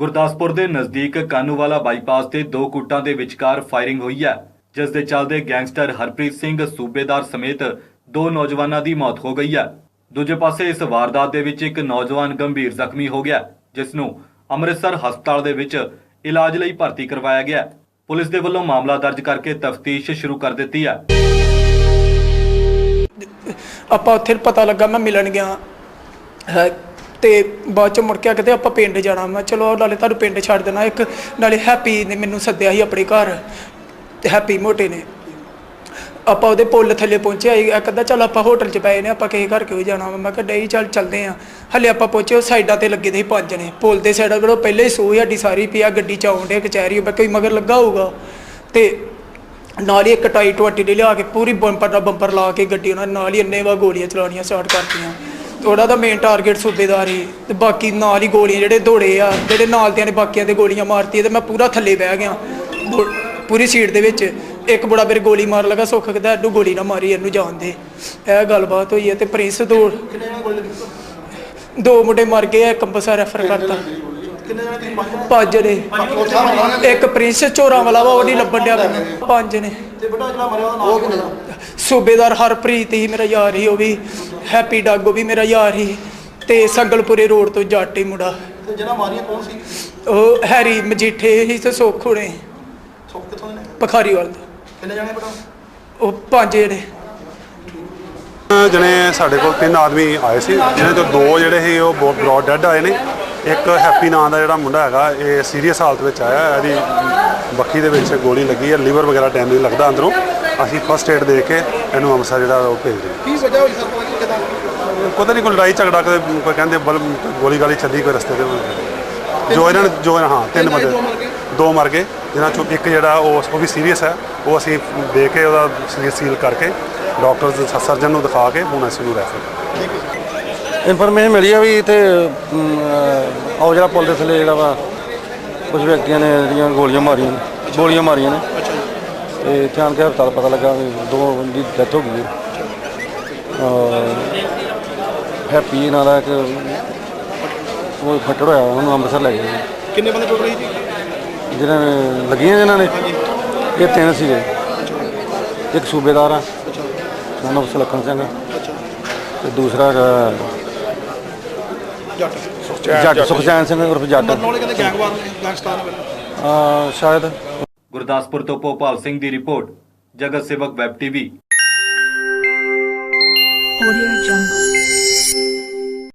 ਗੁਰਦਾਸਪੁਰ ਦੇ ਨਜ਼ਦੀਕ ਕਾਨੂੰਵਾਲਾ ਬਾਈਪਾਸ ਤੇ ਦੋ ਗੁੱਟਾਂ ਦੇ ਵਿਚਕਾਰ ਫਾਇਰਿੰਗ ਹੋਈ ਹੈ, ਜਿਸ ਦੇ ਚੱਲਦੇ ਗੈਂਗਸਟਰ ਹਰਪ੍ਰੀਤ ਸਿੰਘ ਸੂਬੇਦਾਰ ਸਮੇਤ ਦੋ ਨੌਜਵਾਨਾਂ ਦੀ ਮੌਤ ਹੋ ਗਈ ਹੈ। ਦੂਜੇ ਪਾਸੇ ਇਸ ਵਾਰਦਾਤ ਦੇ ਵਿੱਚ ਇੱਕ ਨੌਜਵਾਨ ਗੰਭੀਰ ਜ਼ਖਮੀ ਹੋ ਗਿਆ, ਜਿਸ ਨੂੰ ਅੰਮ੍ਰਿਤਸਰ ਹਸਪਤਾਲ ਦੇ ਵਿੱਚ ਇਲਾਜ ਲਈ ਭਰਤੀ ਕਰਵਾਇਆ ਗਿਆ। ਪੁਲਿਸ ਦੇ ਵੱਲੋਂ ਮਾਮਲਾ ਦਰਜ ਕਰਕੇ ਤਫਤੀਸ਼ ਸ਼ੁਰੂ ਕਰ ਦਿੱਤੀ ਹੈ। ਆਪਾਂ ਉੱਥੇ ਪਤਾ ਲੱਗਾ ਮੈਂ ਮਿਲਣ ਗਿਆ। ਤੇ ਬਾਅਦ ਚ ਮੁੜ ਕੇ ਆ ਕੇ ਆਪਾਂ ਪਿੰਡ ਜਾਣਾ। ਮੈਂ ਚਲੋ ਨਾਲੇ ਤੁਹਾਨੂੰ ਪਿੰਡ ਛੱਡ ਦੇਣਾ। ਇੱਕ ਨਾਲੇ ਹੈਪੀ ਨੇ ਮੈਨੂੰ ਸੱਦਿਆ ਸੀ ਆਪਣੇ ਘਰ। ਤੇ ਹੈਪੀ ਮੋਟੇ ਨੇ। ਆਪਾਂ ਉਹਦੇ ਪੁੱਲ ਥੱਲੇ ਪਹੁੰਚੇ ਆਈ ਕਹਿੰਦਾ ਚੱਲ ਆਪਾਂ ਹੋਟਲ 'ਚ ਪਏ ਨੇ, ਆਪਾਂ ਕਿਸੇ ਘਰ ਕਿਉਂ ਜਾਣਾ ਵਾ? ਮੈਂ ਕਿਹਾ ਡਈ ਚੱਲ ਚੱਲਦੇ ਆ ਹਲੇ ਆਪਾਂ ਪਹੁੰਚੇ ਉਹ ਸਾਈਡਾਂ ਤੇ ਲੱਗੇ ਦੇ ਸੀ ਪੰਜ ਨੇ ਪੁੱਲ ਦੇ ਸਾਈਡਾਂ ਕੋਲ ਪਹਿਲੇ ਹੀ ਸੂਹ ਸਾਡੀ ਸਾਰੀ ਪਿਆ ਗੱਡੀ ਚ ਆਉਣ ਡਿਆ ਕਚਹਿਰੀ ਮੈਂ ਕੋਈ ਮਗਰ ਲੱਗਾ ਹੋਊਗਾ। ਤੇ ਨਾਲ ਹੀ ਇੱਕ ਟਾਈ ਟਵਾਟੀ ਦੇ ਲਿਆ ਕੇ ਪੂਰੀ ਬੰਪਰ ਦਾ ਬੰਪਰ ਲਾ ਕੇ ਗੱਡੀ ਉਹਨਾਂ ਨੇ ਨਾਲ ਹੀ ਇੰਨੇ ਵਾ ਗੋਲੀਆਂ ਚਲਾਉਣੀਆਂ ਸਟਾਰਟ ਕਰਤੀਆਂ। ਉਹਦਾ ਤਾਂ ਮੇਨ ਟਾਰਗੇਟ ਸੂਬੇਦਾਰ ਹੀ। ਤੇ ਬਾਕੀ ਨਾਲ ਹੀ ਗੋਲੀਆਂ ਜਿਹੜੇ ਦੌੜੇ ਆ ਜਿਹੜੇ ਨਾਲ ਦਿਆਂ ਨੇ ਬਾਕੀਆਂ ਤੇ ਗੋਲੀਆਂ ਮਾਰਤੀ ਤੇ ਮੈਂ ਪੂਰਾ ਥੱਲੇ ਬਹਿ ਗਿਆ। ਗੋ- ਪੂਰੀ ਸੀਟ ਦੇ ਵਿੱਚ। ਇੱਕ ਬੜਾ ਮੇਰੇ ਗੋਲੀ ਮਾਰ ਲਗਾ ਸੁੱਖ ਕਹਿੰਦਾ ਇਹਨੂੰ ਗੋਲੀ ਨਾ ਮਾਰੀ ਇਹਨੂੰ ਜਾਣ ਦੇ। ਇਹ ਗੱਲਬਾਤ ਹੋਈ ਹੈ ਤੇ ਪ੍ਰਿੰਸ ਦੌੜ ਦੋ ਮੁੰਡੇ ਮਰ ਗਏ ਆ, ਇੱਕ ਅੰਬਸਾ ਰੈਫਰ ਕਰਤਾ। ਕਿੰਨੇ ਜਣੇ ਤੁਸੀਂ ਪੰਜ ਪੰਜ ਨੇ। ਇੱਕ ਪ੍ਰਿੰਸ ਚੋਰਾਂ ਵਾਲਾ ਵਾ ਉਹ ਨਹੀਂ ਲੱਭਣ ਡਿਆ ਮੈਨੂੰ। ਪੰਜ ਨੇ। ਤੇ ਬੇਟਾ ਜਿਹੜਾ ਮਰਿਆ ਉਹਦਾ ਨਾਮ ਕਿੰਨਾ ਦਾ ਸੂਬੇਦਾਰ ਹਰਪ੍ਰੀਤ ਹੀ ਮੇਰਾ ਯਾਰ ਹੀ ਉਹ ਵੀ ਹੈਪੀ ਡਾਗੋ ਵੀ ਮੇਰਾ ਯਾਰ ਹੀ। ਤੇ ਸੰਗਲਪੁਰੇ ਰੋਡ ਤੋਂ ਜਾਟੀ ਮੁੰਡਾ। ਤੇ ਜਿਹੜਾ ਮਾਰੀਆ ਕੌਣ ਸੀ? ਉਹ ਹੈਰੀ ਮਜੀਠੇ ਹੀ ਤੇ ਸੁੱਖ ਹੋਣੇ ਸੁੱਖ ਕਿੱਥੋਂ ਦੇ ਨੇ? ਪਖਾਰੀ ਵਾਲ ਤੋਂ। ਕਿੰਨੇ ਜਣੇ ਬੇਟਾ? ਉਹ ਪੰਜ ਜਿਹੜੇ ਜਣੇ ਸਾਡੇ ਕੋਲ ਤਿੰਨ ਆਦਮੀ ਆਏ ਸੀ ਜਿਹਨਾਂ ਚੋਂ ਦੋ ਜਿਹੜੇ ਸੀ ਉਹ ਬਹੁਤ ਬ੍ਰੌਡ ਡੈਡ ਆਏ ਨੇ। ਇੱਕ ਹੈਪੀ ਨਾਂ ਦਾ ਜਿਹੜਾ ਮੁੰਡਾ ਹੈਗਾ ਇਹ ਸੀਰੀਅਸ ਹਾਲਤ ਵਿੱਚ ਆਇਆ ਇਹਦੀ ਬੱਖੀ ਦੇ ਵਿੱਚ ਗੋਲੀ ਲੱਗੀ ਹੈ ਲਿਵਰ ਵਗੈਰਾ ਡੈਮੇਜ ਲੱਗਦਾ ਅੰਦਰੋਂ। ਅਸੀਂ ਫਸਟ ਏਡ ਦੇ ਕੇ ਇਹਨੂੰ ਅੰਮ੍ਰਿਤਸਰ ਜਿਹੜਾ ਉਹ ਭੇਜ ਰਹੇ ਕੀ ਵਜ੍ਹਾ ਹੋਈ ਸਰ? ਕੋਈ ਕਿਦਾਂ ਹਾਂ। ਪਤਾ ਨਹੀਂ ਕੋਈ ਲੜਾਈ ਝਗੜਾ ਕਦੇ ਕੋਈ ਕਹਿੰਦੇ ਬਲ ਗੋਲੀ ਗਾਲੀ ਚੱਲੀ ਕੋਈ ਰਸਤੇ ਤੇ। ਜੋ ਇਹਨਾਂ ਨੇ ਜੋ ਹਾਂ ਤਿੰਨ ਬੰਦੇ ਦੋ ਮਰ ਗਏ? ਦੋ ਮਰ ਗਏ ਜਿਨ੍ਹਾਂ ਚੋਂ ਇੱਕ ਜਿਹੜਾ ਉਹ ਉਹ ਵੀ ਸੀਰੀਅਸ ਹੈ ਉਹ ਅਸੀਂ ਦੇ ਕੇ ਉਹਦਾ ਸਰੀਰ ਸੀਲ ਕਰਕੇ ਡਾਕਟਰ ਸਰਜਨ ਨੂੰ ਦਿਖਾ ਕੇ ਹੁਣ ਅਸੀਂ ਨੂੰ ਰੈਫਰ ਇਨਫੋਰਮੇਸ਼ਨ ਮਿਲੀ ਆ ਵੀ ਇੱਥੇ ਜਿਹੜਾ ਪੁਲ ਦੇ ਥੱਲੇ ਜਿਹੜਾ ਵਾ ਕੁਝ ਵਿਅਕਤੀਆਂ ਨੇ ਜਿਹੜੀਆਂ ਗੋਲੀਆਂ ਮਾਰੀਆਂ ਨੇ ਗੋਲੀਆਂ ਮਾਰੀਆਂ ਨੇ। ਤੇ ਇੱਥੇ ਆਣ ਕੇ ਹਸਪਤਾਲ ਪਤਾ ਲੱਗਾ ਵੀ ਦੋ ਦੀ ਡੈਥ ਹੋ ਗਈ ਹੈ। ਔਰ ਹੈਪੀ ਨਾਂ ਦਾ ਇੱਕ ਉਹ ਫੱਟੜ ਹੋਇਆ ਉਹਨੂੰ ਅੰਮ੍ਰਿਤਸਰ ਲੈ ਗਏ। ਕਿੰਨੇ ਬੰਦੇ ਟੁੱਟ ਰਹੇ ਜੀ ਜਿਹਨਾਂ ਨੇ ਲੱਗੀਆਂ ਜਿਨ੍ਹਾਂ ਨੇ? ਇਹ ਤਿੰਨ ਸੀਗੇ। ਇੱਕ ਸੂਬੇਦਾਰ ਆ। ਨਾਮ ਸੁਲੱਖਣ ਸਿੰਘ ਤੇ ਦੂਸਰਾ ਜੱਟ। ਜੱਟ ਸੁਖਚੈਨ ਸਿੰਘ ਉਰਫ ਜੱਟ। ਮਰਨ ਵਾਲੇ ਕਹਿੰਦੇ ਗੈਂਗਵਾਰ ਨੇ ਗੈਂਗਸਟਰ ਨੇ ਸ਼ਾਇਦ। ਗੁਰਦਾਸਪੁਰ ਤੋਂ ਭੋਪਾਲ ਸਿੰਘ ਦੀ ਰਿਪੋਰਟ ਜਗਤ ਸੇਵਕ ਵੈਬ ਟੀਵੀ। Audio Jungle.